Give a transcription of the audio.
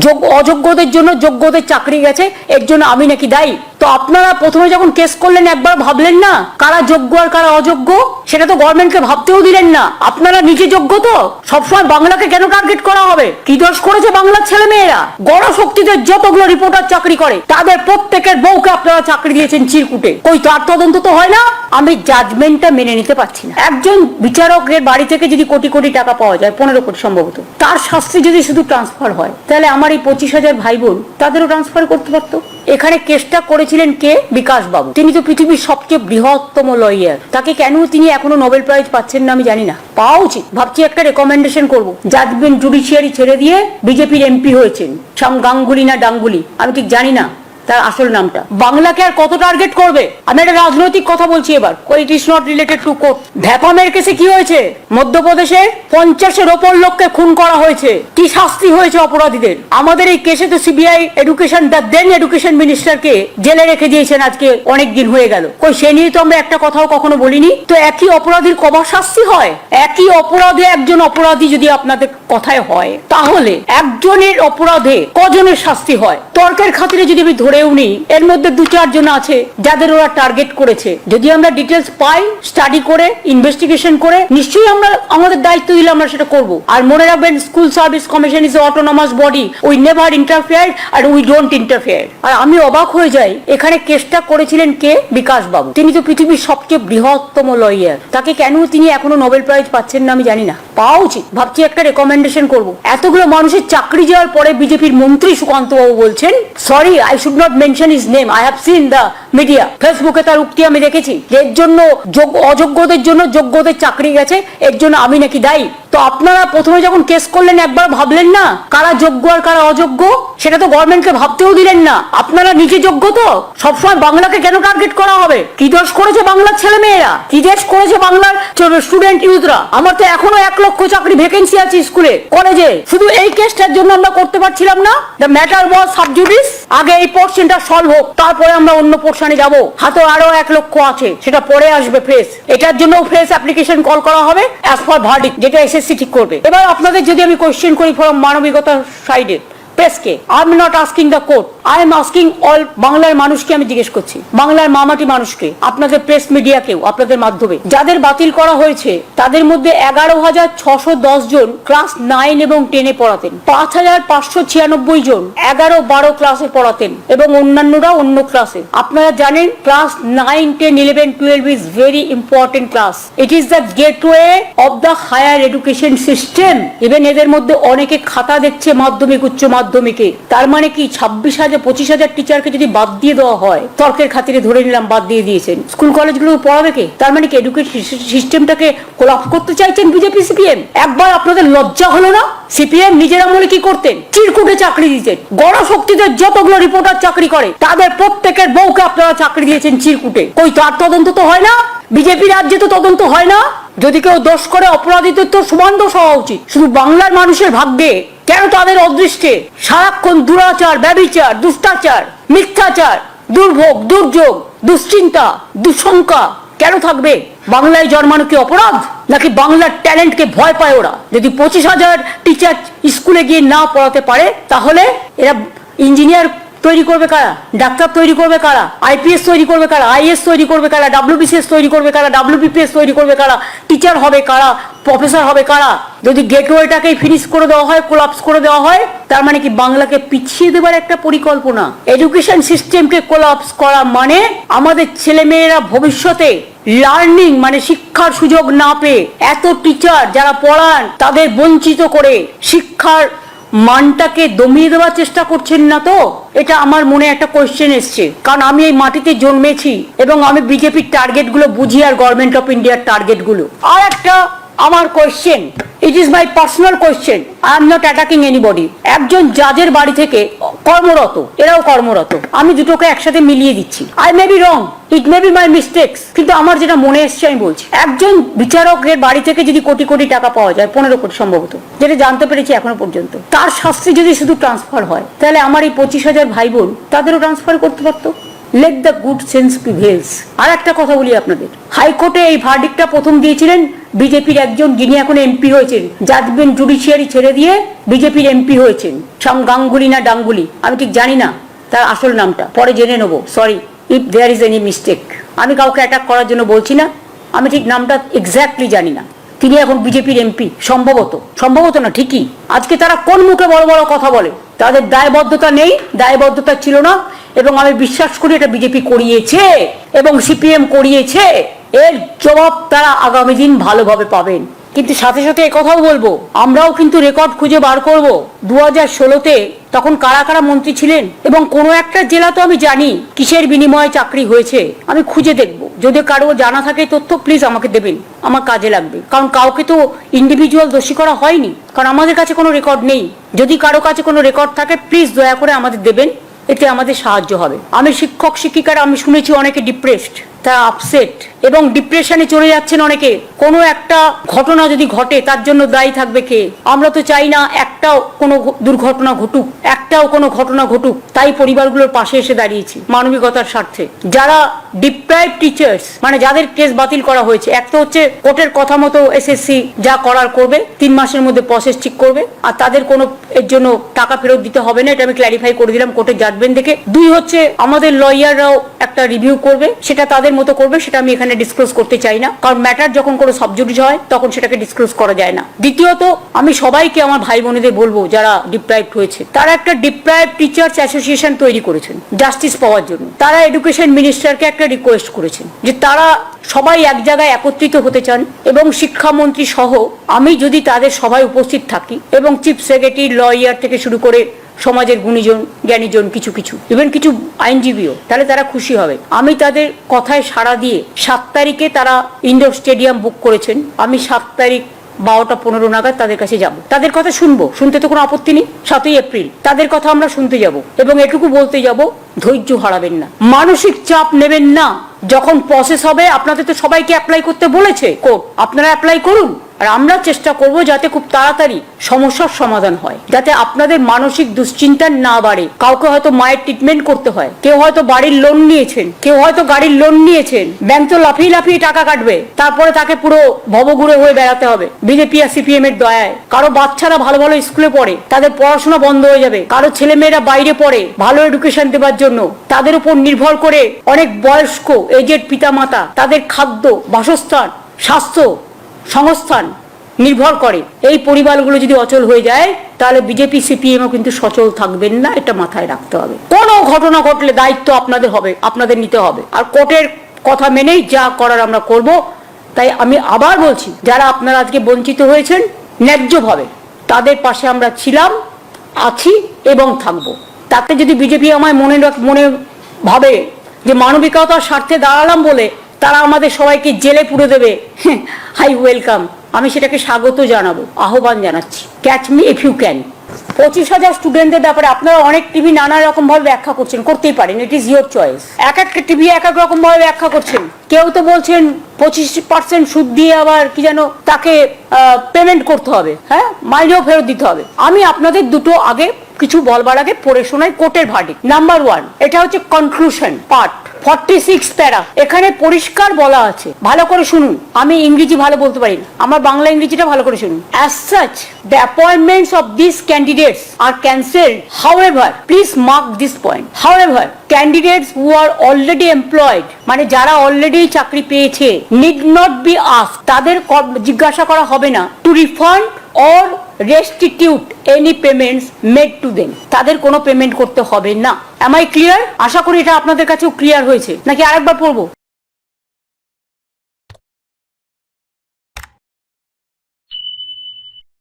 যোগ অযোগ্যদের জন্য যোগ্যদের চাকরি গেছে এর জন্য আমি নাকি দায়ী? তো আপনারা প্রথমে যখন কেস করলেন, একবার ভাবলেন না কারা যোগ্য আর কারা অযোগ্য? সেটা তো গভর্নমেন্টকে ভাবতেও দিলেন না। আপনারা নিজে যোগ্য তো? সবসময় বাংলাকে কেন টার্গেট করা হবে? কি দোষ করেছে বাংলার ছেলে মেয়েরা গণ শক্তিদের যতগুলো রিপোর্টার চাকরি করে, তাদের প্রত্যেকের বউকে আপনারা চাকরি দিয়েছেন চিরকুটে। কই তার তদন্ত তো হয় না? আমি জাজমেন্টটা মেনে নিতে পারছি না। একজন বিচারকের বাড়ি থেকে যদি কোটি কোটি টাকা পাওয়া যায়, পনেরো কোটি সম্ভবত। তার শাস্তি যদি শুধু ট্রান্সফার হয়, তাহলে আমার এই পঁচিশ হাজার ভাই বোন, তাদেরও ট্রান্সফার করতে পারতো? এখানে কেসটা করেছিলেন কে? বিকাশ বাবু। তিনি তো পৃথিবীর সবচেয়ে বৃহত্তম লয়ার তাকে কেন তিনি এখনও নোবেল প্রাইজ পাচ্ছেন না আমি জানি না। পাওয়া উচিত। ভাবছি একটা রেকমেন্ডেশন করব। জাজমেন্ট জুডিশিয়ারি ছেড়ে দিয়ে বিজেপির এমপি হয়েছেন। সাম গাঙ্গুলি না ডাঙ্গুলি? আমি ঠিক জানি না। তার আসল নামটা। বাংলাকে আর কত টার্গেট করবে? আমি একটা রাজনৈতিক কথা বলছি এবার। It is not related to court ভ্যাপামের কেসে কি হয়েছে? মধ্যপ্রদেশে পঞ্চাশের ওপর লোককে খুন করা হয়েছে। কি শাস্তি হয়েছে অপরাধীদের? আমাদের এই কেসে তো CBI education the then education মিনিস্টারকে জেলে রেখে দিয়েছেন আজকে। অনেক দিন হয়ে গেল। কই, সে নিয়ে তো আমরা একটা কথাও কখনো বলিনি? তো একই অপরাধীর কবার শাস্তি হয়? একই অপরাধে একজন অপরাধী যদি আপনাদের কথায় হয়, তাহলে একজনের অপরাধে কজনের শাস্তি হয়? তর্কের খাতিরে যদি আমি ধরেও নিই। এর মধ্যে দু চারজন আছে যাদের ওরা টার্গেট করেছে। যদি আমরা ডিটেলস পাই স্টাডি করে ইনভেস্টিগেশন করে, নিশ্চয়ই আমরা, আমাদের দায়িত্ব দিলে আমরা সেটা করব। আর মনে রাখবেন school service commission is autonomous body we never interfere R we don't interfere আর আমি অবাক হয়ে যাই, এখানে কেসটা করেছিলেন কে? বিকাশ বাবু। তিনি তো পৃথিবীর সবচেয়ে বৃহত্তম লয়ার তাকে কেন তিনি এখনও নোবেল প্রাইজ পাচ্ছেন না আমি জানি না। পাওয়া উচিত। ভাবছি একটা রেকমেন্ডেশন করব। এতগুলো মানুষের চাকরি যাওয়ার পরে বিজেপির মন্ত্রী সুকান্ত বাবু বলছেন sorry I should not mention his name. I have seen the media ফেসবুকে তার উক্তি আমি দেখেছি। এর জন্য যোগ- অযোগ্যদের জন্য যোগ্যদের চাকরি গেছে, এর জন্য আমি নাকি দায়ী। তো আপনারা প্রথমে যখন কেস করলেন, একবার ভাবলেন না কারা যোগ্য আর কারা অযোগ্য? সেটা তো গভর্নমেন্টকে ভাবতেও দিলেন না। আপনারা নিজে যোগ্য তো? সবসময় বাংলাকে কেন টার্গেট করা হবে? কি দোষ করেছে বাংলার ছেলে মেয়েরা কি দেশ করেছে বাংলার স্টুডেন্ট ইউথরা আমার তো এখনও এক লক্ষ চাকরি ভ্যাকেন্সি আছে স্কুলে কলেজে শুধু এই কেসটার জন্য আমরা করতে পারছিলাম না। দ্য ম্যাটার ওয়াজ সাবজুডিস আগে এই পোর্শনটা সলভ হোক, তারপরে আমরা অন্য পোর্শনে যাব। হাতে আরও এক লক্ষ আছে, সেটা পরে আসবে ফ্রেশ এটার জন্য ফ্রেশ অ্যাপ্লিকেশন কল করা হবে অ্যাজ পার ভার্ডিক যেটা এসএসসি করবে। এবার আপনাদের যদি আমি কোয়েশ্চেন করি ফ্রম মানবিকতার সাইডে প্রেসকে I am not asking the court I am asking all বাংলার মানুষকে আমি জিজ্ঞেস করছি, বাংলার মামাটি মানুষকে, আপনাদের প্রেস মিডিয়াকেও আপনাদের মাধ্যমে। যাদের বাতিল করা হয়েছে, তাদের মধ্যে এগারো হাজার ছশো দশ জন ক্লাস নাইন এবং টেনে পড়াতেন। পাঁচ হাজার পাঁচশো ছিয়ানব্বই জন এগারো বারো ক্লাসে পড়াতেন এবং অন্যান্যরা অন্য ক্লাসে আপনারা জানেন class nine ten eleven twelve is very important class it is the gateway of the higher education system even এদের মধ্যে অনেকে খাতা দেখছে মাধ্যমিক, উচ্চ মাধ্যমিকে। তার মানে কি, ছাব্বিশ হাজার পঁচিশ হাজার টিচারকে যদি বাদ দিয়ে দেওয়া হয়, তর্কের খাতিরে ধরে নিলাম বাদ দিয়ে দিয়েছেন। স্কুল কলেজগুলো পড়াবে কে? তার মানে কি এডুকেশন সিস্টেমটাকে কোলাপ করতে চাইছেন বিজেপি সিপিএম একবার আপনাদের লজ্জা হলো না? সিপিএম নিজের আমলে কি করতেন? চিরকুটে চাকরি দিতেন। গণশক্তিদের যতগুলো রিপোর্টার চাকরি করে, তাদের প্রত্যেকের বউকে আপনারা চাকরি দিয়েছেন চিরকুটে। কই, তার তদন্ত তো হয় না? বিজেপি রাজ্যে তো তদন্ত হয় না? যদি কেউ দোষ করে, অপরাধীদের তো সমান দোষ হওয়া উচিত। শুধু বাংলার মানুষের ভাগ্যে। কেন তাদের অদৃষ্টে? সারাক্ষণ দুরাচার, ব্যবিচার, দুষ্টাচার, মিথ্যাচার, দুর্ভোগ, দুর্যোগ, দুশ্চিন্তা, দুঃশঙ্কা কেন থাকবে? বাংলায় জন্মানো কি অপরাধ? নাকি বাংলার ট্যালেন্টকে ভয় পায় ওরা? যদি পঁচিশ হাজার টিচার স্কুলে গিয়ে না পড়াতে পারে, তাহলে এরা ইঞ্জিনিয়ার তৈরি করবে কারা? ডাক্তার তৈরি করবে কারা? আইপিএস তৈরি করবে কারা? আইএস তৈরি করবে কারা? ডাব্লিউবিসিএস তৈরি করবে কারা? ডাব্লিউবিপিএস তৈরি করবে কারা? টিচার হবে কারা? প্রফেসর হবে কারা? যদি গেটওয়েটাকেই ফিনিশ করে দেওয়া হয় কোলাপস করে দেওয়া হয়, তার মানে কি বাংলাকে পিছিয়ে দেবার একটা পরিকল্পনা? এডুকেশন সিস্টেমকে কোলাপস করা মানে আমাদের ছেলেমেয়েরা ভবিষ্যতে লার্নিং মানে শিক্ষার সুযোগ না পেয়ে এত টিচার যারা পড়ান, তাদের বঞ্চিত করে শিক্ষার মানটাকে দমিয়ে দেওয়ার চেষ্টা করছেন না তো? এটা আমার মনে একটা কোয়েশ্চেন এসছে। কারণ আমি এই মাটিতে জন্মেছি এবং আমি বিজেপির টার্গেটগুলো বুঝি আর গভর্নমেন্ট অফ ইন্ডিয়ার টার্গেটগুলো আর একটা আমার question it is my personal question I am not attacking anybody একজন জাজের বাড়ি থেকে কর্মরত, এরাও কর্মরত। আমি দুটোকে একসাথে মিলিয়ে দিচ্ছি। I may be wrong it may be my mistakes কিন্তু আমার যেটা মনে এসছে, আমি বলছি, একজন বিচারকের বাড়ি থেকে যদি কোটি কোটি টাকা পাওয়া যায়, পনেরো কোটি সম্ভবত, যেটা জানতে পেরেছি এখনও পর্যন্ত, তার শাস্তি যদি শুধু ট্রান্সফার হয়, তাহলে আমার এই পঁচিশ হাজার ভাই বোন তাদেরও ট্রান্সফার করতে পারতো? Let the good sense prevails আর একটা কথা বলি আপনাদের। হাইকোর্টে এই ভার্ডিকটা প্রথম দিয়েছিলেন বিজেপির একজন যিনি এখন এমপি হয়েছেন, জাজমেন্ট জুডিশিয়ারি ছেড়ে দিয়ে বিজেপির এমপি হয়েছেন সাম গাঙ্গুলি না ডাঙ্গুলি, আমি ঠিক জানি না তার আসল নামটা, পরে জেনে নেব sorry if there is any mistake আমি কাউকে অ্যাটাক করার জন্য বলছি না, আমি ঠিক নামটা এক্স্যাক্টলি জানি না। তিনি এখন বিজেপির এমপি, সম্ভবত সম্ভবত না, ঠিকই। আজকে তারা কোন মুখে বড় বড় কথা বলে? তাদের দায়বদ্ধতা নেই, দায়বদ্ধতা ছিল না, এবং আমি বিশ্বাস করি এটা বিজেপি করিয়েছে, এবং সিপিএম করিয়েছে। এর জবাব তারা আগামী দিন ভালোভাবে পাবেন। কিন্তু সাথে সাথে কথাও বলব, আমরাও কিন্তু রেকর্ড খুঁজে বার করব। দু হাজার ষোলোতে তখন কারা কারা মন্ত্রী ছিলেন এবং কোনো একটা জেলা তো আমি জানি কিসের বিনিময়ে চাকরি হয়েছে, আমি খুঁজে দেখব। যদি কারও জানা থাকে তথ্য প্লিজ আমাকে দেবেন। আমার কাজে লাগবে। কারণ কাউকে তো ইন্ডিভিজুয়াল দোষী করা হয়নি। কারণ আমাদের কাছে কোনো রেকর্ড নেই। যদি কারও কাছে কোনো রেকর্ড থাকে প্লিজ দয়া করে আমাদের দেবেন। এতে আমাদের সাহায্য হবে। আমি শিক্ষক, শিক্ষিকারা, আমি শুনেছি অনেকে ডিপ্রেসড তারা আপসেট এবং ডিপ্রেশনে চলে যাচ্ছেন অনেকে। কোনো একটা ঘটনা যদি ঘটে, তার জন্য দায়ী থাকবে কে? আমরা তো চাই না একটা কোনো দুর্ঘটনা ঘটুক। একটাও কোনো ঘটনা ঘটুক, তাই পরিবারগুলোর পাশে এসে দাঁড়িয়েছি মানবিকতার স্বার্থে। যারা ডিপ্রাইভ টিচার্স মানে যাদের কেস বাতিল করা হয়েছে, এক তো হচ্ছে কোর্টের কথা মতো এসএসসি যা করার করবে, তিন মাসের মধ্যে প্রসেস ঠিক করবে, আর তাদের কোনো এর জন্য টাকা ফেরত দিতে হবে না, এটা আমি ক্ল্যারিফাই করে দিলাম কোর্টের জাজমেন্ট দেখে। দুই হচ্ছে আমাদের লয়াররাও একটা রিভিউ করবে, সেটা তাদের মতো করবে, সেটা আমি এখানে ডিসক্লোজ করতে চাই না। কারণ ম্যাটার যখন কোনো সাবজুডিজ হয়, তখন সেটাকে ডিসক্লোজ করা যায় না। দ্বিতীয়ত, আমি সবাইকে, আমার ভাই বোনেদের বলব, যারা ডিপ্রাইভড হয়েছে, তারা একটা ডিপ্রাইভ টিচার্স অ্যাসোসিয়েশন তৈরি করেছেন জাস্টিস পাওয়ার জন্য। তারা এডুকেশন মিনিস্টারকে একটা রিকোয়েস্ট করেছেন যে তারা সবাই এক জায়গায় একত্রিত হতে চান এবং শিক্ষামন্ত্রী সহ আমি যদি তাদের সভায় উপস্থিত থাকি এবং চিফ সেক্রেটারি লয়ার থেকে শুরু করে সমাজের গুণীজন, জ্ঞানীজন কিছু কিছু ইভেন কিছু আইনজীবীও, তাহলে তারা খুশি হবে। আমি তাদের কথায় সাড়া দিয়ে সাত তারিখে তারা ইন্ডোর স্টেডিয়াম বুক করেছেন। আমি সাত তারিখ বারোটা পনেরো নাগাদ তাদের কাছে যাব। তাদের কথা শুনব। শুনতে তো কোনো আপত্তি নেই। সাতই এপ্রিল। তাদের কথা আমরা শুনতে যাব। এবং এটুকু বলতে যাব ধৈর্য হারাবেন না। মানসিক চাপ নেবেন না। যখন প্রসেস হবে, আপনাদের তো সবাইকে অ্যাপ্লাই করতে বলেছে। কোর্ট আপনারা অ্যাপ্লাই করুন। আর আমরা চেষ্টা করব যাতে খুব তাড়াতাড়ি সমস্যার সমাধান হয়। যাতে আপনাদের মানসিক দুশ্চিন্তা না বাড়ে। কাউকে হয়তো মায়ের ট্রিটমেন্ট করতে হয়। কেউ হয়তো বাড়ির লোন নিয়েছেন। কেউ হয়তো গাড়ির লোন নিয়েছেন। ব্যাংক তো লাফিয়ে লাফিয়ে টাকা কাটবে। তারপরে তাকে পুরো ভবঘুরে হয়ে বেড়াতে হবে। বিজেপি আর সিপিএম এর দয়ায়। কারও বাচ্চারা ভালো ভালো স্কুলে পড়ে। তাদের পড়াশোনা বন্ধ হয়ে যাবে। কারও ছেলেমেয়েরা বাইরে পড়ে। ভালো এডুকেশন দেওয়ার জন্য তাদের উপর নির্ভর করে অনেক বয়স্ক এজেড পিতামাতা তাদের খাদ্য, বাসস্থান, স্বাস্থ্য, সংস্থান নির্ভর করে। এই পরিবারগুলো যদি অচল হয়ে যায়, তাহলে বিজেপি সিপিএমও কিন্তু সচল থাকবেন না, এটা মাথায় রাখতে হবে। কোনো ঘটনা ঘটলে দায়িত্ব আপনাদের হবে, আপনাদের নিতে হবে। আর কোর্টের কথা মেনেই যা করার আমরা করব, তাই আমি আবার বলছি, যারা আপনারা আজকে বঞ্চিত হয়েছেন, ন্যায্যভাবে তাদের পাশে আমরা ছিলাম, আছি এবং থাকব। তাতে যদি বিজেপি আমায় মনে মনে ভাবে যে মানবিকতার স্বার্থে দাঁড়ালাম বলে তারা আমাদের সবাইকে জেলে পুরে দেবে হাই ওয়েলকাম আমি সেটাকে স্বাগত জানাব, আহ্বান জানাচ্ছি। Catch me if you can পঁচিশ হাজার স্টুডেন্টদের ব্যাপারে আপনারা অনেক টিভি নানা রকম ভাবে ব্যাখ্যা করছেন, করতেই পারেন ইট ইজ ইয়োর চয়েস এক একটা টিভি এক এক রকম ভাবে ব্যাখ্যা করছেন। কেউ তো বলছেন পঁচিশ পার্সেন্ট সুদ দিয়ে আবার কি যেন তাকে পেমেন্ট করতে হবে হ্যাঁ? মাইনেও ফেরত দিতে হবে। আমি আপনাদের দুটো আগে কিছু বলবার আগে পড়ে শোনাই কোর্টের ভার্ডিক নাম্বার ওয়ান এটা হচ্ছে কনক্লুশন পার্ট ফর্টি সিক্স প্যারা। এখানে পরিষ্কার বলা আছে। ভালো করে শুনুন। আমি ইংরেজি ভালো বলতে পারি না। আমার বাংলা ইংরেজিটা ভালো করে শুনুন। As such the appointments of this candidates are cancelled however please mark this point however candidates who are already employed মানে যারা অলরেডি চাকরি পেয়েছে নিড নট বি আস তাদের জিজ্ঞাসা করা হবে না। To refund or restitute any payments made to them তাদের কোনো পেমেন্ট করতে হবে না। এম আই ক্লিয়ার আশা করি এটা আপনাদের কাছেও ক্লিয়ার হয়েছে। নাকি আরেকবার পড়ব